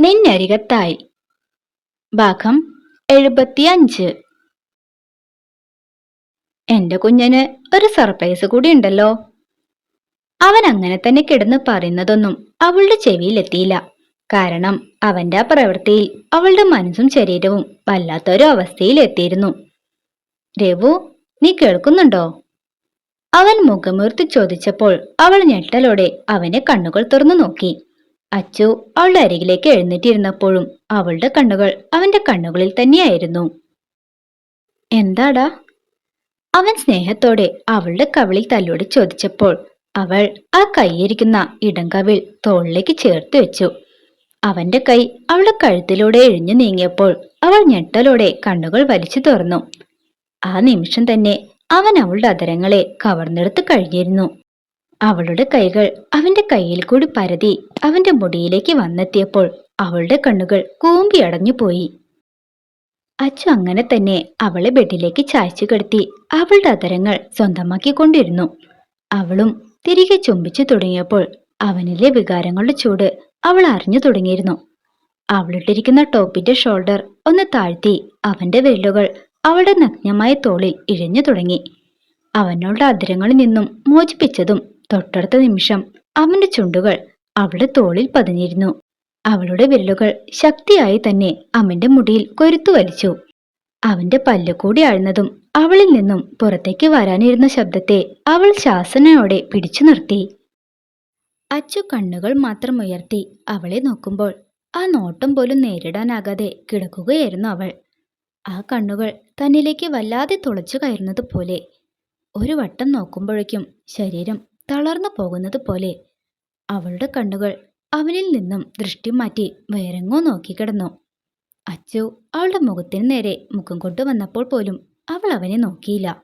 നിന്നരികത്തായി ഭാഗം എഴുപത്തിയഞ്ച്. എന്റെ കുഞ്ഞന് ഒരു സർപ്രൈസ് കൂടി ഉണ്ടല്ലോ. അവൻ അങ്ങനെ തന്നെ കിടന്ന് പറയുന്നതൊന്നും അവളുടെ ചെവിയിലെത്തിയില്ല. കാരണം അവന്റെ ആ പ്രവൃത്തിയിൽ അവളുടെ മനസ്സും ശരീരവും വല്ലാത്തൊരു അവസ്ഥയിൽ എത്തിയിരുന്നു രഘു നീ കേൾക്കുന്നുണ്ടോ? അവൻ മുഖമുയർത്തി ചോദിച്ചപ്പോൾ അവൾ ഞെട്ടലോടെ അവനെ കണ്ണുകൾ തുറന്നു നോക്കി. അച്ചു അവളുടെ അരികിലേക്ക് എഴുന്നേറ്റിരുന്നപ്പോഴും അവളുടെ കണ്ണുകൾ അവന്റെ കണ്ണുകളിൽ തന്നെയായിരുന്നു. എന്താടാ? അവൻ സ്നേഹത്തോടെ അവളുടെ കവിളിൽ തല്ലോട് ചോദിച്ചപ്പോൾ അവൾ ആ കൈയിരിക്കുന്ന ഇടംകവിൾ തോളിലേക്ക് ചേർത്ത് വെച്ചു. അവന്റെ കൈ അവളുടെ കഴുത്തിലൂടെ എഴിഞ്ഞു നീങ്ങിയപ്പോൾ അവൾ ഞെട്ടലോടെ കണ്ണുകൾ വലിച്ചു തുറന്നു. ആ നിമിഷം തന്നെ അവൻ അവളുടെ അതരങ്ങളെ കവർന്നെടുത്ത് കഴിഞ്ഞിരുന്നു. അവളുടെ കൈകൾ അവന്റെ കയ്യിൽ കൂടി പരതി അവന്റെ മുടിയിലേക്ക് വന്നെത്തിയപ്പോൾ അവളുടെ കണ്ണുകൾ കൂമ്പിയടഞ്ഞു പോയി. അച്ചു അങ്ങനെ തന്നെ അവളെ ബെഡിലേക്ക് ചായച്ചു കിടത്തി അവളുടെ അതരങ്ങൾ സ്വന്തമാക്കിക്കൊണ്ടിരുന്നു അവളും തിരികെ ചുംബിച്ചു തുടങ്ങിയപ്പോൾ അവനിലെ വികാരങ്ങളുടെ ചൂട് അവൾ അറിഞ്ഞു തുടങ്ങിയിരുന്നു. അവളിട്ടിരിക്കുന്ന ടോപ്പിന്റെ ഷോൾഡർ ഒന്ന് താഴ്ത്തി അവന്റെ വിരലുകൾ അവളുടെ നഗ്നമായ തോളിൽ ഇഴഞ്ഞു തുടങ്ങി. അവനോട് അതിരങ്ങളിൽ നിന്നും മോചിപ്പിച്ചതും തൊട്ടടുത്ത നിമിഷം അവന്റെ ചുണ്ടുകൾ അവളുടെ തോളിൽ പതിഞ്ഞിരുന്നു. അവളുടെ വിരലുകൾ ശക്തിയായി തന്നെ അവന്റെ മുടിയിൽ കൊരുത്തു വലിച്ചു. അവന്റെ പല്ലുകൂടി ആഴ്ന്നതും അവളിൽ നിന്നും പുറത്തേക്ക് വരാനിരുന്ന ശബ്ദത്തെ അവൾ ശാസനയോടെ പിടിച്ചു നിർത്തി. അച്ചു കണ്ണുകൾ മാത്രം ഉയർത്തി അവളെ നോക്കുമ്പോൾ ആ നോട്ടം പോലും നേരിടാനാകാതെ കിടക്കുകയായിരുന്നു അവൾ. ആ കണ്ണുകൾ തന്നിലേക്ക് വല്ലാതെ തുളച്ചു കയറുന്നത് പോലെ ഒരു വട്ടം നോക്കുമ്പോഴേക്കും ശരീരം തളർന്നു പോകുന്നത് പോലെ. അവളുടെ കണ്ണുകൾ അവനിൽ നിന്നും ദൃഷ്ടി മാറ്റി വേറെങ്ങോ നോക്കിക്കിടന്നു അച്ചു അവളുടെ മുഖത്തിന് നേരെ മുഖം കൊണ്ടുവന്നപ്പോൾ പോലും അവൾ അവനെ നോക്കിയില്ല.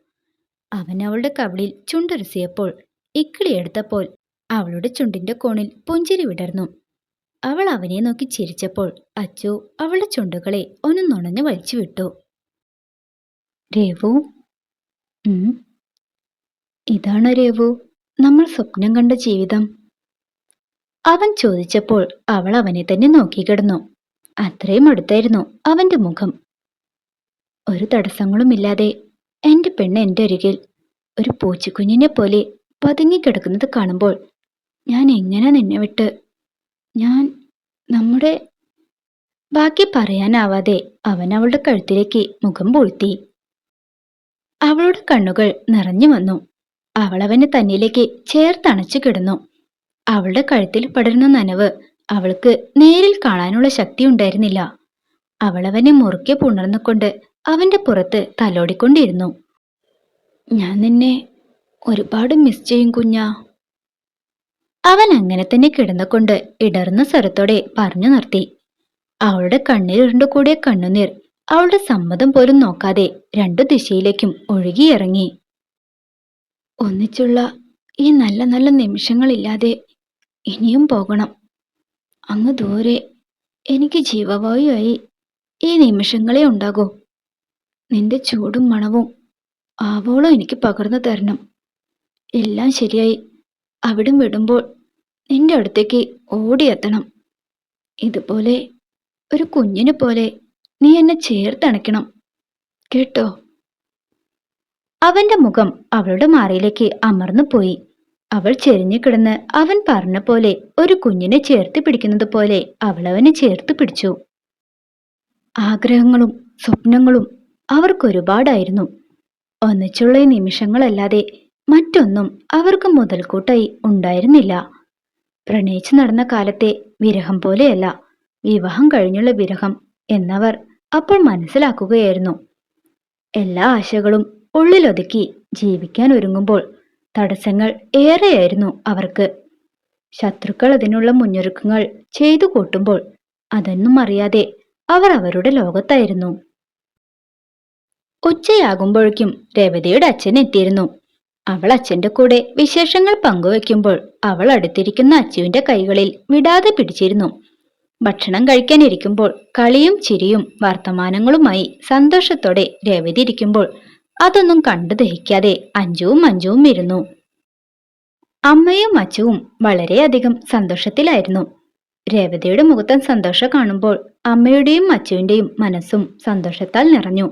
അവൻ അവളുടെ കവിളിൽ ചുണ്ടുരസിയപ്പോൾ ഇക്കിളിയെടുത്തപ്പോൾ അവളുടെ ചുണ്ടിന്റെ കോണിൽ പുഞ്ചിരി വിടർന്നു. അവൾ അവനെ നോക്കി ചിരിച്ചപ്പോൾ അച്ചു അവളുടെ ചുണ്ടുകളെ ഒന്ന് നുണഞ്ഞു വലിച്ചു വിട്ടു. രേവു. ഇതാണോ രേവു? നമ്മൾ സ്വപ്നം കണ്ട ജീവിതം. അവൻ ചോദിച്ചപ്പോൾ അവൾ അവനെ തന്നെ നോക്കിക്കിടന്നു. അത്രയും അടുത്തായിരുന്നു അവന്റെ മുഖം. ഒരു തടസ്സങ്ങളുമില്ലാതെ എന്റെ പെണ്ണ് എന്റെ അരികിൽ ഒരു പൂച്ചക്കുഞ്ഞിനെ പോലെ പതുങ്ങിക്കിടക്കുന്നത് കാണുമ്പോൾ ഞാൻ എങ്ങനെ നിന്നെ വിട്ട് ഞാൻ നമ്മുടെ ബാക്കി പറയാനാവാതെ അവൻ അവളുടെ കഴുത്തിലേക്ക് മുഖം പൂഴ്ത്തി. അവളുടെ കണ്ണുകൾ നിറഞ്ഞു വന്നു. അവൾ അവനെ തന്നിലേക്ക് ചേർത്തണച്ചു കിടന്നു. അവളുടെ കഴുത്തിൽ പടരുന്ന നനവ് അവൾക്ക് നേരിൽ കാണാനുള്ള ശക്തി ഉണ്ടായിരുന്നില്ല. അവളവനെ മുറുക്കെ പുണർന്നുകൊണ്ട് അവന്റെ പുറത്ത് തലോടിക്കൊണ്ടിരുന്നു. ഞാൻ നിന്നെ ഒരുപാട് മിസ് ചെയ്യും കുഞ്ഞാ. അവൻ അങ്ങനെ തന്നെ കിടന്നുകൊണ്ട് ഇടർന്ന സ്വരത്തോടെ പറഞ്ഞു നിർത്തി. അവളുടെ കണ്ണിലുരുണ്ടു കൂടിയ കണ്ണുനീർ അവളുടെ സമ്മതം പോലും നോക്കാതെ രണ്ടു ദിശയിലേക്കും ഒഴുകിയിറങ്ങി. ഒന്നിച്ചുള്ള ഈ നല്ല നല്ല നിമിഷങ്ങളില്ലാതെ ഇനിയും പോകണം. അങ്ങ് ദൂരെ എനിക്ക് ജീവവായുവായി ഈ നിമിഷങ്ങളെ ഉണ്ടാകൂ. നിന്റെ ചൂടും മണവും ആവോളം എനിക്ക് പകർന്നു തരണം. എല്ലാം ശരിയായി. അവിടം വിടുമ്പോൾ നിന്റെ അടുത്തേക്ക് ഓടിയെത്തണം. ഇതുപോലെ ഒരു കുഞ്ഞിനെ പോലെ നീ എന്നെ ചേർത്തണയ്ക്കണം. കേട്ടോ? അവന്റെ മുഖം അവളുടെ മാറിയിലേക്ക് അമർന്നു പോയി. അവൾ ചെരിഞ്ഞു കിടന്ന് അവൻ പറഞ്ഞ പോലെ ഒരു കുഞ്ഞിനെ ചേർത്ത് പിടിക്കുന്നത് പോലെ അവളവനെ ചേർത്ത് പിടിച്ചു. ആഗ്രഹങ്ങളും സ്വപ്നങ്ങളും അവർക്കൊരുപാടായിരുന്നു. ഒന്നിച്ചുള്ള നിമിഷങ്ങളല്ലാതെ മറ്റൊന്നും അവർക്ക് മുതൽക്കൂട്ടായി ഉണ്ടായിരുന്നില്ല. പ്രണയിച്ചു നടന്ന കാലത്തെ വിരഹം പോലെയല്ല വിവാഹം കഴിഞ്ഞുള്ള വിരഹം എന്നവർ അപ്പോൾ മനസ്സിലാക്കുകയായിരുന്നു. എല്ലാ ആശകളും ഉള്ളിലൊതുക്കി ജീവിക്കാൻ ഒരുങ്ങുമ്പോൾ തടസ്സങ്ങൾ ഏറെയായിരുന്നു അവർക്ക്. ശത്രുക്കൾ അതിനുള്ള മുന്നൊരുക്കങ്ങൾ ചെയ്തു കൂട്ടുമ്പോൾ അതൊന്നും അറിയാതെ അവർ അവരുടെ ലോകത്തായിരുന്നു. ഉച്ചയാകുമ്പോഴേക്കും രേവതിയുടെ അച്ഛൻ എത്തിയിരുന്നു. അവൾ അച്ഛന്റെ കൂടെ വിശേഷങ്ങൾ പങ്കുവെക്കുമ്പോൾ അവൾ അടുത്തിരിക്കുന്ന അച്ചുവിന്റെ കൈകളിൽ വിടാതെ പിടിച്ചിരുന്നു. ഭക്ഷണം കഴിക്കാനിരിക്കുമ്പോൾ കളിയും ചിരിയും വർത്തമാനങ്ങളുമായി സന്തോഷത്തോടെ രേവതി ഇരിക്കുമ്പോൾ അതൊന്നും കണ്ടു ദഹിക്കാതെ അഞ്ചുവും മഞ്ജുവും ഇരുന്നു. അമ്മയും അച്ചുവും വളരെയധികം സന്തോഷത്തിലായിരുന്നു. രേവതിയുടെ മുഖത്തൻ സന്തോഷം കാണുമ്പോൾ അമ്മയുടെയും അച്ചുവിന്റെയും മനസ്സും സന്തോഷത്താൽ നിറഞ്ഞു.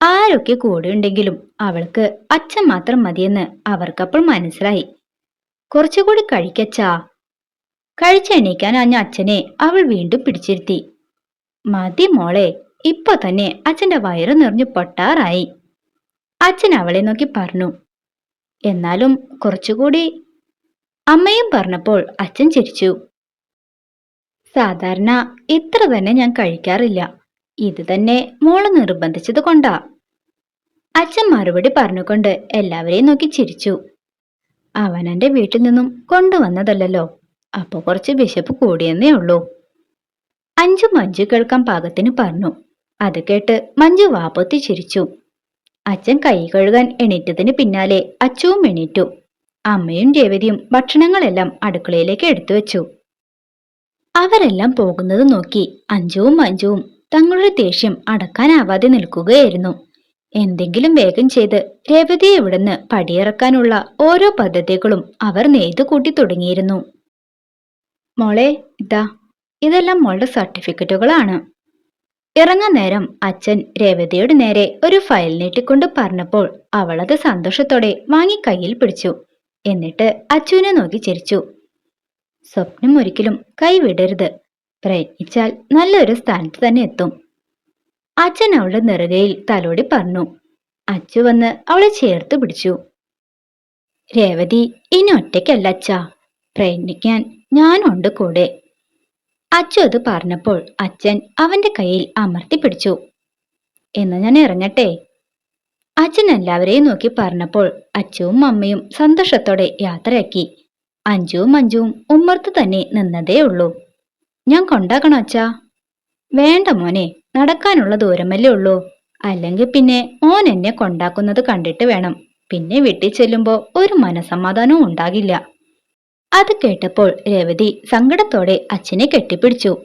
ആരൊക്കെ കൂടെയുണ്ടെങ്കിലും അവൾക്ക് അച്ഛൻ മാത്രം മതിയെന്ന് അവർക്കപ്പോൾ മനസ്സിലായി. കുറച്ചുകൂടി കഴിക്കച്ചാ. കഴിച്ചെണീക്കാൻ അഞ്ഞ അച്ഛനെ അവൾ വീണ്ടും പിടിച്ചിരുത്തി. മതി മോളെ ഇപ്പൊ തന്നെ അച്ഛന്റെ വയറ് നിറഞ്ഞു പൊട്ടാറായി. അച്ഛൻ അവളെ നോക്കി പറഞ്ഞു. എന്നാലും കുറച്ചുകൂടി അമ്മയും പറഞ്ഞപ്പോൾ അച്ഛൻ ചിരിച്ചു. സാധാരണ ഇത്ര തന്നെ ഞാൻ കഴിക്കാറില്ല. ഇത് തന്നെ മോൾ നിർബന്ധിച്ചത് കൊണ്ടാ. അച്ഛൻ മറുപടി പറഞ്ഞുകൊണ്ട് എല്ലാവരെയും നോക്കി ചിരിച്ചു. അവനെന്റെ വീട്ടിൽ നിന്നും കൊണ്ടുവന്നതല്ലോ അപ്പോൾ കുറച്ച് വിശപ്പ് കൂടിയെന്നേ ഉള്ളൂ. അഞ്ചു മഞ്ജു കേൾക്കാൻ പാകത്തിന് പറഞ്ഞു. അത് കേട്ട് മഞ്ജു വാപ്പൊത്തി ചിരിച്ചു. അച്ഛൻ കൈ കഴുകാൻ എണീറ്റതിന് പിന്നാലെ അച്ചുവും എണീറ്റു. അമ്മയും രേവതിയും ഭക്ഷണങ്ങളെല്ലാം അടുക്കളയിലേക്ക് എടുത്തു വെച്ചു. അവരെല്ലാം പോകുന്നത് നോക്കി അഞ്ചുവും അഞ്ചുവും തങ്ങളുടെ ദേഷ്യം അടക്കാനാവാതെ നിൽക്കുകയായിരുന്നു. എന്തെങ്കിലും വേഗം ചെയ്ത് രേവതിയെ ഇവിടുന്ന് പടിയിറക്കാനുള്ള ഓരോ പദ്ധതികളും അവർ നെയ്തു കൂട്ടി തുടങ്ങിയിരുന്നു. മോളെ ഇതാ ഇതെല്ലാം മോളുടെ സർട്ടിഫിക്കറ്റുകളാണ്. ഇറങ്ങാൻ നേരം അച്ഛൻ രേവതിയുടെ നേരെ ഒരു ഫയൽ നീട്ടിക്കൊണ്ട് പറഞ്ഞപ്പോൾ അവളത് സന്തോഷത്തോടെ വാങ്ങി കയ്യിൽ പിടിച്ചു. എന്നിട്ട് അച്ചുവിനെ നോക്കി ചിരിച്ചു. സ്വപ്നം ഒരിക്കലും കൈവിടരുത്. പ്രയത്നിച്ചാൽ നല്ലൊരു സ്ഥാനത്ത് തന്നെ എത്തും. അച്ഛൻ അവളുടെ നെറുകയിൽ തലോടി പറഞ്ഞു. അച്ചു വന്ന് അവളെ ചേർത്ത് പിടിച്ചു. രേവതി ഇനി ഒറ്റയ്ക്കല്ല അച്ഛാ. പ്രയത്നിക്കാൻ ഞാനുണ്ട് കൂടെ. അച്ചു അത് പറഞ്ഞപ്പോൾ അച്ഛൻ അവന്റെ കയ്യിൽ അമർത്തി പിടിച്ചു. എന്നാ ഞാൻ ഇറങ്ങട്ടെ? അച്ഛൻ എല്ലാവരെയും നോക്കി പറഞ്ഞപ്പോൾ അച്ചുവും അമ്മയും സന്തോഷത്തോടെ യാത്രയാക്കി. അഞ്ചുവും അഞ്ചുവും ഉമ്മർത്ത് തന്നെ നിന്നതേ ഉള്ളൂ. ഞാൻ കൊണ്ടാക്കണോ അച്ഛാ? വേണ്ട മോനെ നടക്കാനുള്ള ദൂരമല്ലേ ഉള്ളൂ. അല്ലെങ്കിൽ പിന്നെ മോൻ എന്നെ കൊണ്ടാക്കുന്നത് കണ്ടിട്ട് വേണം. പിന്നെ വീട്ടിൽ ചെല്ലുമ്പോൾ ഒരു മനസമാധാനവും ഉണ്ടാകില്ല. അത് കേട്ടപ്പോൾ രവതി സങ്കടത്തോടെ അച്ഛനെ കെട്ടിപ്പിടിച്ചു.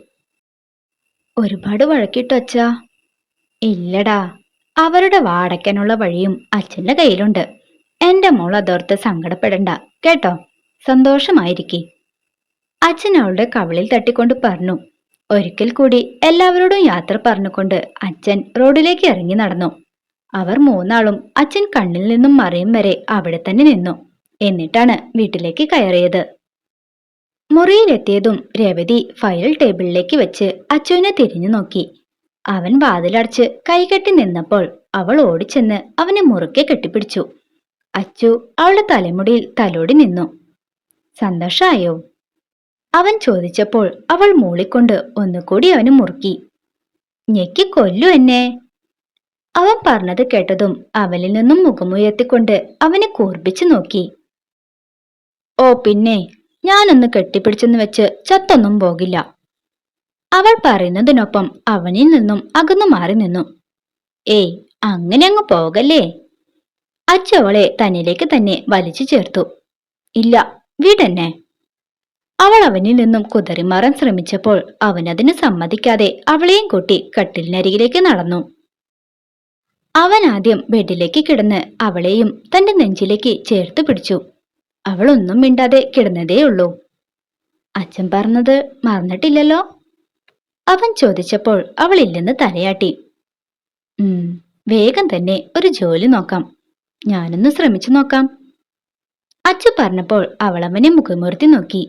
ഒരുപാട് വഴക്കിട്ടു അച്ഛാ. ഇല്ലടാ അവരുടെ വാടക്കാനുള്ള വഴിയും അച്ഛന്റെ കയ്യിലുണ്ട്. എന്റെ മോൾ അതോർത്ത് സങ്കടപ്പെടണ്ട കേട്ടോ? സന്തോഷമായിരിക്കെ. അച്ഛൻ അവളുടെ കവളിൽ തട്ടിക്കൊണ്ട് പറഞ്ഞു. ഒരിക്കൽ കൂടി എല്ലാവരോടും യാത്ര പറഞ്ഞുകൊണ്ട് അച്ഛൻ റോഡിലേക്ക് ഇറങ്ങി നടന്നു. അവർ മൂന്നാളും അച്ഛൻ കണ്ണിൽ നിന്നും മറിയും വരെ അവിടെ തന്നെ നിന്നു. എന്നിട്ടാണ് വീട്ടിലേക്ക് കയറിയത്. മുറിയിലെത്തിയതും രവതി ഫയൽ ടേബിളിലേക്ക് വെച്ച് അച്ചുവിനെ തിരിഞ്ഞു നോക്കി. അവൻ വാതിലടച്ച് കൈകെട്ടി നിന്നപ്പോൾ അവൾ ഓടിച്ചെന്ന് അവനെ മുറുക്കെ കെട്ടിപ്പിടിച്ചു. അച്ചു അവളുടെ തലമുടിയിൽ തലോടി നിന്നു. സന്തോഷമായോ അവൻ ചോദിച്ചപ്പോൾ അവൾ മൂളിക്കൊണ്ട് ഒന്നുകൂടി അവന് മുറുക്കി. ഞെക്കി കൊല്ലു എന്നെ. അവൻ പറഞ്ഞത് കേട്ടതും അവനിൽ നിന്നും മുഖമുയർത്തിക്കൊണ്ട് അവനെ കൂർപ്പിച്ചു നോക്കി. ഓ പിന്നെ ഞാനൊന്ന് കെട്ടിപ്പിടിച്ചെന്ന് വെച്ച് ചത്തൊന്നും പോകില്ല. അവൾ പറയുന്നതിനൊപ്പം അവനിൽ നിന്നും അകന്നു മാറി നിന്നു. ഏയ് അങ്ങനെ അങ്ങ് പോകല്ലേ? അച്ചവളെ തന്നിലേക്ക് തന്നെ വലിച്ചു ചേർത്തു. ഇല്ല വീടന്നെ. അവൾ അവനിൽ നിന്നും കുതറിമാറാൻ ശ്രമിച്ചപ്പോൾ അവനതിന് സമ്മതിക്കാതെ അവളെയും കൂട്ടി കട്ടിലിനരികിലേക്ക് നടന്നു. അവൻ ആദ്യം ബെഡിലേക്ക് കിടന്ന് അവളെയും തന്റെ നെഞ്ചിലേക്ക് ചേർത്ത് പിടിച്ചു. അവൾ ഒന്നും മിണ്ടാതെ കിടന്നതേയുള്ളൂ അച്ഛൻ പറഞ്ഞത് മറന്നിട്ടില്ലല്ലോ? അവൻ ചോദിച്ചപ്പോൾ അവൾ ഇല്ലെന്ന് തലയാട്ടി. ഉം വേഗം തന്നെ ഒരു ജോലി നോക്കാം. ഞാനൊന്ന് ശ്രമിച്ചു നോക്കാം. അച്ഛൻ പറഞ്ഞപ്പോൾ അവളവനെ മുഖമൂർത്തി നോക്കി.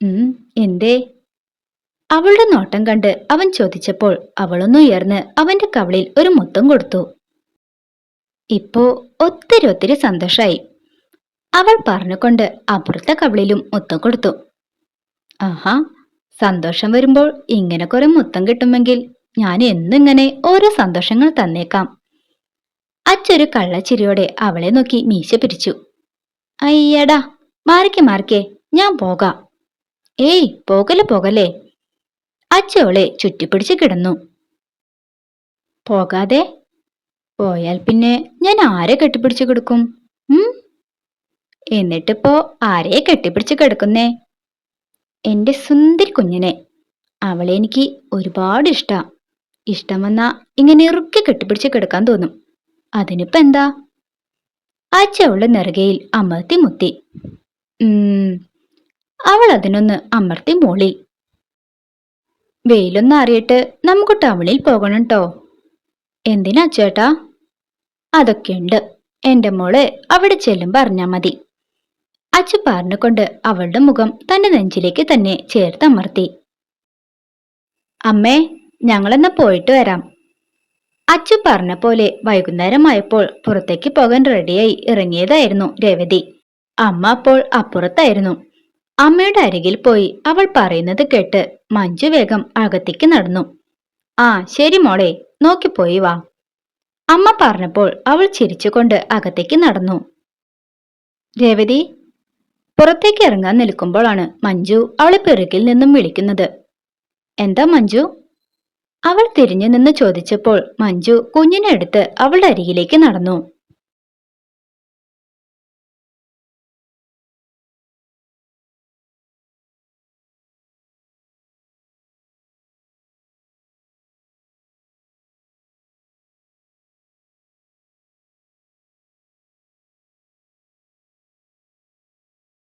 ഉം എന്തേ? അവളുടെ നോട്ടം കണ്ട് അവൻ ചോദിച്ചപ്പോൾ അവളൊന്നുയർന്ന് അവന്റെ കവളിൽ ഒരു മുത്തം കൊടുത്തു. ഇപ്പോ ഒത്തിരി ഒത്തിരി സന്തോഷായി. അവൾ പറഞ്ഞുകൊണ്ട് അപ്പുറത്തെ കവളിലും മുത്തം കൊടുത്തു. ആഹാ സന്തോഷം വരുമ്പോൾ ഇങ്ങനെ കുറെ മുത്തം കിട്ടുമെങ്കിൽ ഞാൻ എന്നിങ്ങനെ ഓരോ സന്തോഷങ്ങൾ തന്നേക്കാം. അച്ചൊരു കള്ളച്ചിരിയോടെ അവളെ നോക്കി മീശ പിരിച്ചു അയ്യടാ മാറിക്കെ മാറിക്കെ ഞാൻ പോകാം. ഏയ് പോകലെ പോകലേ അച്ചവളെ ചുറ്റിപ്പിടിച്ച് കിടന്നു. പോകാതെ? പോയാൽ പിന്നെ ഞാൻ ആരെ കെട്ടിപ്പിടിച്ചു കൊടുക്കും? ഉം? എന്നിട്ടിപ്പോ ആരെ കെട്ടിപ്പിടിച്ച് കിടക്കുന്നേ? എന്റെ സുന്ദരി കുഞ്ഞിനെ. അവളെ എനിക്ക് ഒരുപാട് ഇഷ്ടാ. ഇഷ്ടം വന്നാ ഇങ്ങനെ ഇറുക്കി കെട്ടിപ്പിടിച്ച് കിടക്കാൻ തോന്നും. അതിനിപ്പോ എന്താ? അച്ഛ അവളുടെ നെറുകയിൽ അമർത്തി മുത്തി. ഉം അവൾ അതിനൊന്ന് അമർത്തി മൂളി വെയിലൊന്ന് അറിയിട്ട് നമുക്ക് ടൗണിൽ പോകണം ട്ടോ. എന്തിനാ ചേട്ടാ അതൊക്കെയുണ്ട്. എന്റെ മോളെ അവിടെ ചെല്ലും പറഞ്ഞാ മതി. അച്ചു പറഞ്ഞുകൊണ്ട് അവളുടെ മുഖം തന്റെ നെഞ്ചിലേക്ക് തന്നെ ചേർത്തമർത്തി അമ്മേ ഞങ്ങളെന്നാ പോയിട്ട് വരാം. അച്ചു പറഞ്ഞ പോലെ വൈകുന്നേരമായപ്പോൾ പുറത്തേക്ക് പോകാൻ റെഡിയായി ഇറങ്ങിയതായിരുന്നു രേവതി. അമ്മ അപ്പോൾ അപ്പുറത്തായിരുന്നു. അമ്മയുടെ അരികിൽ പോയി അവൾ പറയുന്നത് കേട്ട് മഞ്ജു വേഗം അകത്തേക്ക് നടന്നു. ആ ശരി മോളെ നോക്കിപ്പോയി വാ. അമ്മ പറഞ്ഞപ്പോൾ അവൾ ചിരിച്ചുകൊണ്ട് അകത്തേക്ക് നടന്നു. രേവതി പുറത്തേക്ക് ഇറങ്ങാൻ നിൽക്കുമ്പോഴാണ് മഞ്ജു അവളെ പിറകിൽ നിന്നും വിളിക്കുന്നത്. എന്താ മഞ്ജു? അവൾ തിരിഞ്ഞു നിന്ന് ചോദിച്ചപ്പോൾ മഞ്ജു കുഞ്ഞിനെ എടുത്ത് അവളുടെ അരികിലേക്ക് നടന്നു.